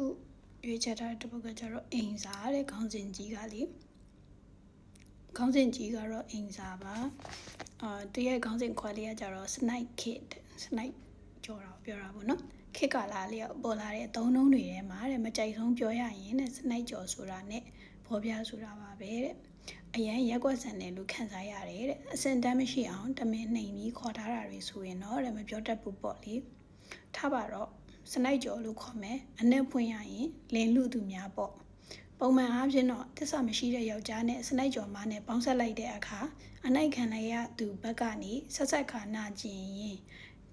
ခုရွေးချယ်ထားတဲ့တစ်ပုဒ်ကကျတော့အိမ်စာတဲ့ခေါင်းစဉ်ကြီးကလေခေါင်းစဉ်ကြီးကတော့အိမ်စာပါအာတရဲ့ခေါင်းစဉ်ခွဲလေးကကျတော့ snipe kit snipe ကြော်တာပြောတာပေါ့နော်ခစ်ကလာလေးကပေါ်လာတဲ့အသုံးနှုန်းတွေထဲမှာတဲ့မကြိုက်ဆုံးပြောရရင်တဲ့ snipe ကြော်ဆိုတာနဲ့ဘောပြဆိုတာပါပဲတဲ့အရန်ရက်ွက်ဆန်တယ်လို့ခံစားရတယ်တဲ့အစင်တမ်းမရှိအောင်တမင်နှိမ်ပြီးခေါ်ထားတာတွေဆိုရင်တော့တဲ့မပြောတတ်ဘူးပေါ့လေထားပါတော့ စနိုက်ကြော်လို့ခေါ်မယ်အနဲ့ဖွင့်ရရင်လင်လူသူများပေါ့ပုံမှန်အားဖြင့်တော့တစ္ဆာမရှိတဲ့ယောက်ျားနဲ့စနိုက်ကြော်မနဲ့ပေါင်းဆက်လိုက်တဲ့အခါအနိုင်ခံလိုက်ရသူဘက်ကနေဆက်ဆက်ခါနာကျင်ရင်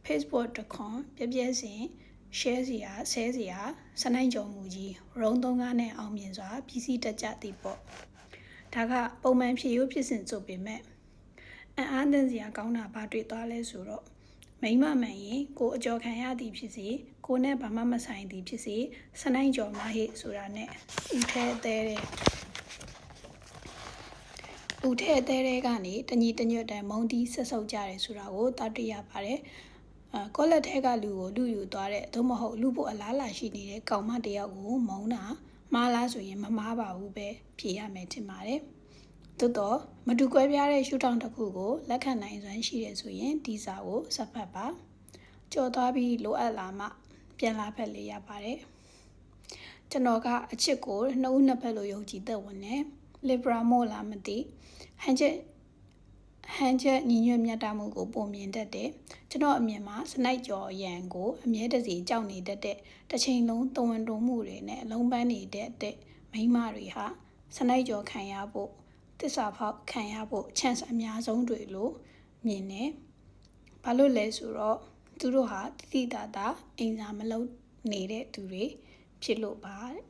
Facebook တခွန်ပြပြစင် share စီယာဆဲစီယာစနိုက်ကြော်မူကြီးရုံးသုံးကားနဲ့အောင်မြင်စွာပြည်စည်းတကြသည်ပေါ့ဒါကပုံမှန်ဖြစ်ရိုးဖြစ်စဉ်ဆိုပေမဲ့အံ့အားသင့်စရာကောင်းတာဘာတွေ့သွားလဲဆိုတော့ မိမမှန်ရင်ကိုအကြော်ခံရသည်ဖြစ်စေကိုနဲ့ဘာမှမဆိုင်သည်ဖြစ်စေစနိုင်ကြော်မဟိဆိုတာနဲ့ဥထဲသေးတဲ့ဥထဲသေးတဲ့ကနေတညီတညွတ်တန်မုံတီးဆက်ဆုပ်ကြတယ်ဆိုတာကိုသတိရပါတယ်အာကောလက်ထဲကလူကိုလူယူသွားတဲ့သို့မဟုတ်လူဖို့အလားလာရှိနေတဲ့ကောင်မတယောက်ကိုမုံတာမှားလားဆိုရင်မမှားပါဘူးပဲဖြေရမယ်ထင်ပါတယ် သို့တော့မတူကွဲပြားတဲ့ရှုထောင့်တစ်ခုကိုလက်ခံနိုင်စွမ်းရှိတယ်ဆိုရင်ဒီစာကိုစပ်ဖတ်ပါကြော်သွားပြီးလိုအပ်လာမှပြန်လာဖက်လေးရပါတယ်ကျွန်တော်ကအချစ်ကိုနှစ်ဦးနှစ်ဖက်လိုယုံကြည်သက်ဝင်တယ်လီဘရာမို့လားမသိဟန်ချက်ဟန်ချက်ညီညွတ်မြတ်တာမှုကိုပုံမြင်တတ်တယ်ကျွန်တော်အမြင်မှာစနိုက်ကြော်ရန်ကိုအမြဲတစေကြောက်နေတတ်တဲ့တစ်ချိန်လုံးတဝန်တုံမှုတွေနဲ့အလုံးပန်းနေတတ်တဲ့မိန်းမတွေဟာစနိုက်ကြော်ခံရဖို့ တစ္ဆာဖောက်ခံရဖို့ chance အများဆုံးတွေလို့မြင်တယ်ဘာလို့လဲဆိုတော့သူတို့ဟာတိတိတသာအိမ်စာမလုံးနေတဲ့သူတွေဖြစ်လို့ပါတဲ့